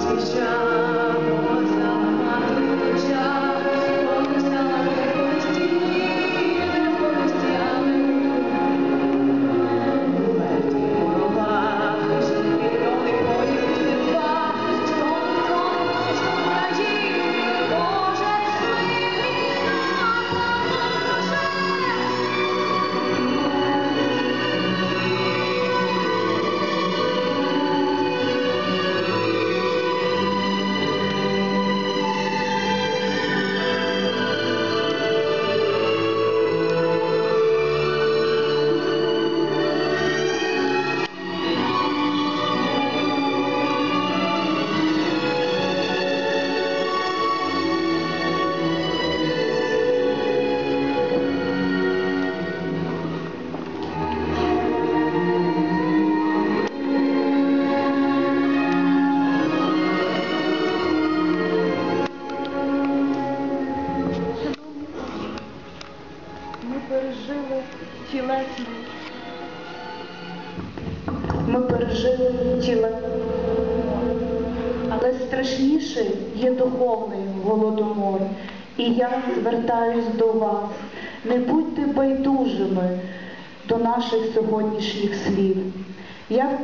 Sweet child. Тілесний. Ми пережили тіле, але страшніший є духовний голодомор. І я звертаюсь до вас. Не будьте байдужими до наших сьогоднішніх слів. Я